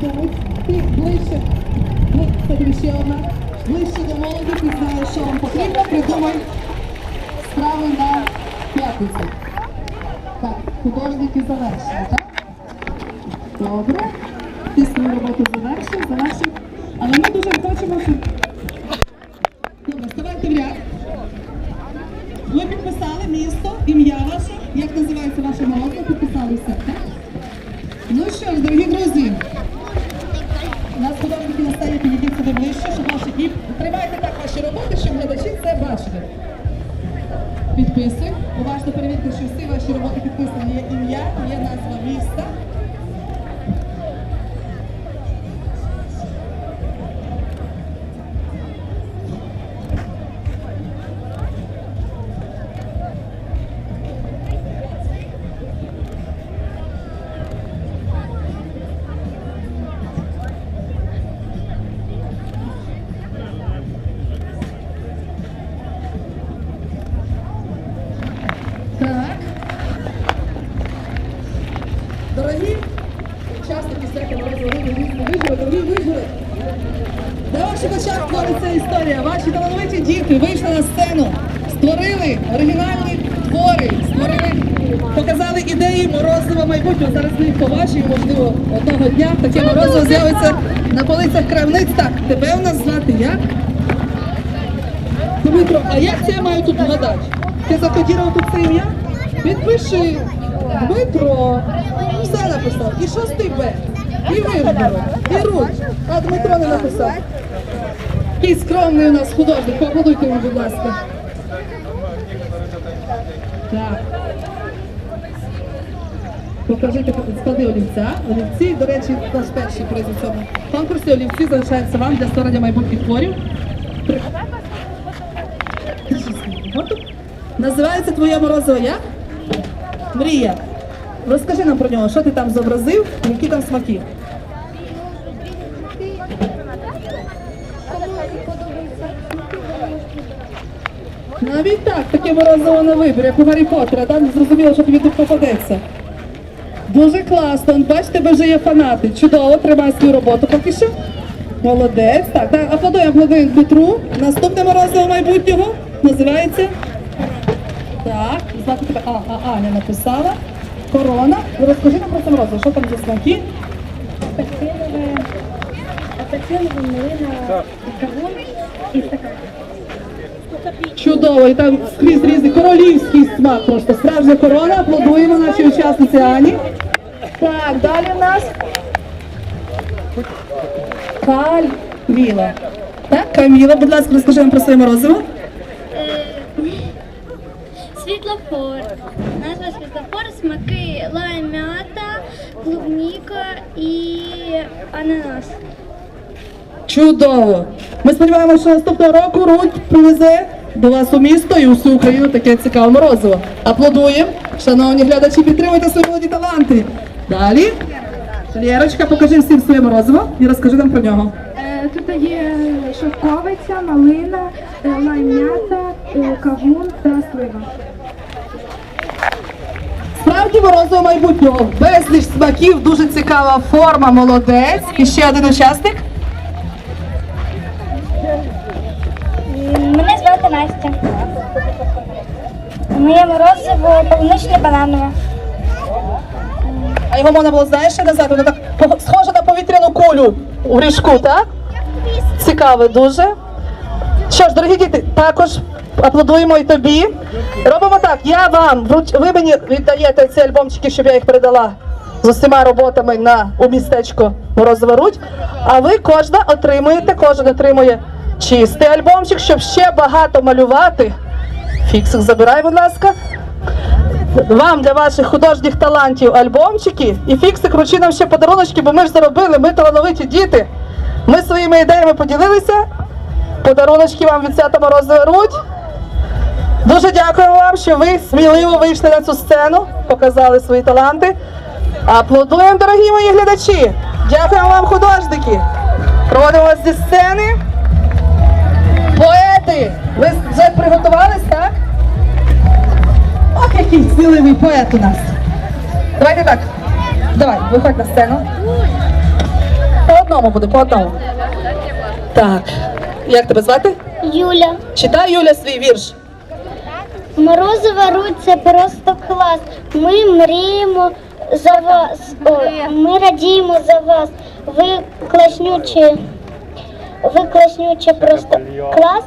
комусь. Ти ближче. Тобі ще одна. Ближче до молоді, ти знаєш, що вам потрібно. Придумай справи на п'ятницю. Так, художники завершили, так? Добре. Ти роботу завершив, завершив. Але ми дуже хочемо, щоб... Добре, ставайте в ряд. Ви підписали місто, ім'я ваше, як називається ваше молоко, підписали все, так? Ну що ж, дорогі друзі, у нас художники на сцені підійдіть сюди ближче, щоб ваші і тримайте так ваші роботи, щоб глядачі це бачили. Підписи. Уважно перевірте, що всі ваші роботи підписані. Є ім'я, є назва міста. Ваші талановиті діти вийшли на сцену, створили оригінальні твори, створили, показали ідеї морозива майбутнього. Зараз їх побачимо, можливо, одного дня таке морозиво з'явиться на полицях крамниць. Так, тебе у нас звати як? Дмитро, а як це я маю тут вгадати? Ти закодірував тут це ім'я? Підпиши. Дмитро. Все написав. І шостий Б. І вибору. І руч. А Дмитро не написав. Який скромний у нас художник. Поаплодуйте йому, будь ласка. Так. Покажіть склади олівця. Олівці, до речі, наш перший приз у цьому конкурсі. Олівці залишаються вам для створення майбутніх творів. Називається твоє морозиво як? Мрія. Розкажи нам про нього, що ти там зобразив, які там смаки. Навіть так, морозиво на вибір, як у Гаррі Поттера, там зрозуміло, що тобі тут попадеться. Дуже класно. Он, Бач, тебе вже є фанати. Чудово, тримай свою роботу поки що. Молодець. Так, так, аплодуємо, аплодуємо Дмитру. Наступне морозиво майбутнього називається. Так, звати тебе А, а, Аня написала. Корона. Розкажи нам про це морозиво, що там за смаки? апельсиновая, апельсиновая малина, кавун и стакан. Чудово, і там скрізь різний королівський смак, просто справжня корона. Аплодуємо нашій учасниці Ані. Так, далі у нас Кальвіла. Так, Каміла, будь ласка, розкажи нам про своє морозиво. Світлофор. Назва світлофор, смаки лайм, мята, клубніка і ананас. Чудово! Ми сподіваємося, що наступного року Рудь привезе до вас у місто і всю Україну таке цікаве морозиво. Аплодуємо. Шановні глядачі, підтримуйте свої молоді таланти. Далі. Лєрочка, покажи всім своє морозиво і розкажи нам про нього. Е, Тут є шовковиця, малина, е, лайм'ята, е, кавун та слива. Справді морозиво майбутнього. Безліч смаків, дуже цікава форма, молодець. І ще один учасник. Звати Настя. Моє морозиво полуничне бананове. А його можна було, знаєш, ще назад. Воно так схоже на повітряну кулю у ріжку, так? Цікаве дуже. Що ж, дорогі діти, також аплодуємо і тобі. Робимо так. Я вам вруч- ви мені віддаєте ці альбомчики, щоб я їх передала з усіма роботами на у містечко Морозова Рудь. А ви кожна отримуєте, кожен отримує чистий альбомчик, щоб ще багато малювати. Фіксик забирай, будь ласка. Вам для ваших художніх талантів альбомчики і фіксик вручи нам ще подаруночки, бо ми ж заробили, ми талановиті діти. Ми своїми ідеями поділилися. Подаруночки вам від свята Морозова Рудь. Дуже дякуємо вам, що ви сміливо вийшли на цю сцену, показали свої таланти. Аплодуємо, дорогі мої глядачі! Дякуємо вам, художники! Проводимо вас зі сцени. Вже приготувались, так? Ох, який сміливий поет у нас. Давайте так. Давай, виходь на сцену. По одному буде, по одному. Так. Як тебе звати? Юля. Читай Юля свій вірш. Морозова руть це просто клас. Ми мріємо за вас. Ой, ми радіємо за вас. Ви класнючі. Ви класнючі просто клас.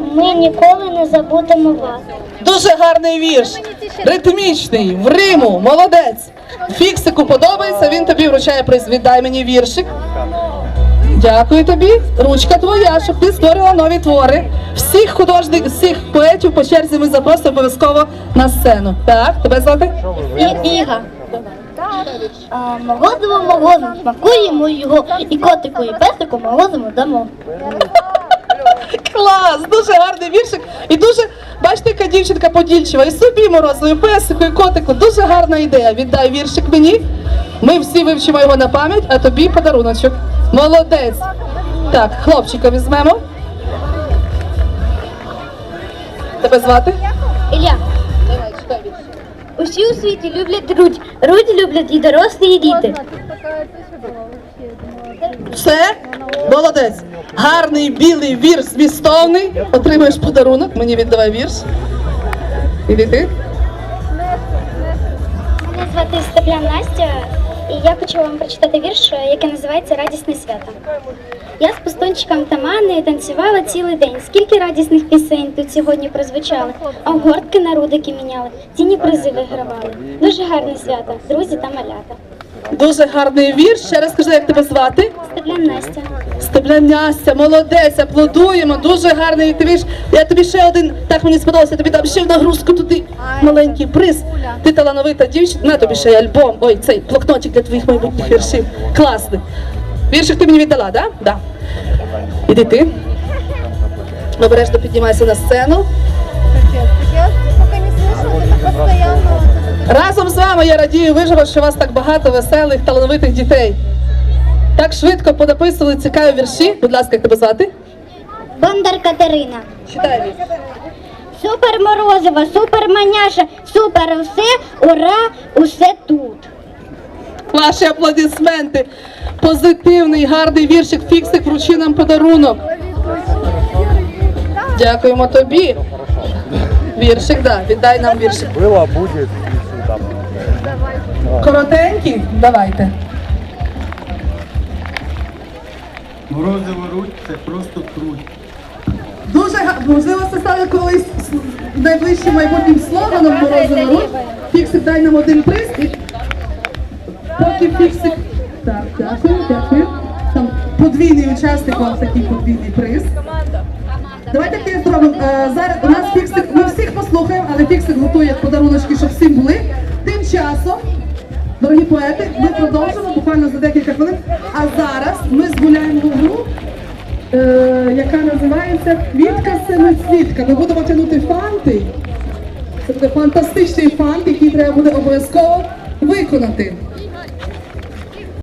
Ми ніколи не забудемо вас. Дуже гарний вірш. Ритмічний, в Риму, молодець. Фіксику подобається, він тобі вручає приз. Віддай мені віршик. Дякую тобі. Ручка твоя, щоб ти створила нові твори. Всіх художників, всіх поетів по черзі ми запросимо обов'язково на сцену. Так, тебе звати? І Іга. Морозиво, морозиво, смакуємо його, і котику, і песику морозиво дамо. Клас, дуже гарний віршик. І дуже, бачите, яка дівчинка подільчива. І собі морозиво, і песику, і котику. Дуже гарна ідея. Віддай віршик мені. Ми всі вивчимо його на пам'ять, а тобі подаруночок. Молодець. Так, хлопчика візьмемо. Тебе звати? Ілля. Усі у світі люблять руть. Руть люблять і дорослі, і діти. Все? Молодець. Гарний білий вірш змістовний. Отримаєш подарунок. Мені віддавай вірш. Іди ти. Мене звати Степлян Настя, і я хочу вам прочитати вірш, який називається Радісне свято. Я з пустунчиком та манею танцювала цілий день. Скільки радісних пісень тут сьогодні прозвучали, а гортки на рудики міняли, цінні призи вигравали. Дуже гарне свято, друзі та малята. Дуже гарний вірш. Ще раз скажи, як тебе звати? Степлян Настя. Стебля Настя, молодець, аплодуємо, дуже гарний ти вірш. Я тобі ще один, так мені сподобався, я тобі дам ще в нагрузку туди маленький приз. Ти талановита дівчина, на тобі ще й альбом. Ой, цей блокнотик для твоїх майбутніх віршів. Класний. Віршик ти мені віддала, так? Да? Да. Іди ти. Обережно піднімайся на сцену. Поки не Разом з вами я радію виживу, що у вас так багато веселих, талановитих дітей. Так швидко понаписували цікаві вірші. Будь ласка, як тебе звати? Бондар Катерина. Читай вірш. Супер морозиво, супер маняша, супер усе, ура, усе тут. Ваші аплодисменти. Позитивний, гарний віршик. Фіксик вручи нам подарунок. Дякуємо тобі. Віршик, да, віддай нам віршик. Было, будет Коротенький? Давайте. Морозиво руть це просто круть. Дуже га- можливо, це стане колись найближчим майбутнім слоганом морозова руль. Фіксик, дай нам один приз. І... Поки фіксик. Так, дякую, дякую. Там подвійний учасник, вам такий подвійний приз. Давайте таке зробимо. Е, зараз у нас фіксик, ми всіх послухаємо, але фіксик готує подаруночки, щоб всім були. Тим часом, дорогі поети, ми продовжимо буквально за декілька хвилин. А зараз ми згуляємо гру, е, яка називається Квітка семицвітка. Ми будемо тягнути фанти. Це буде фантастичний фант, який треба буде обов'язково виконати.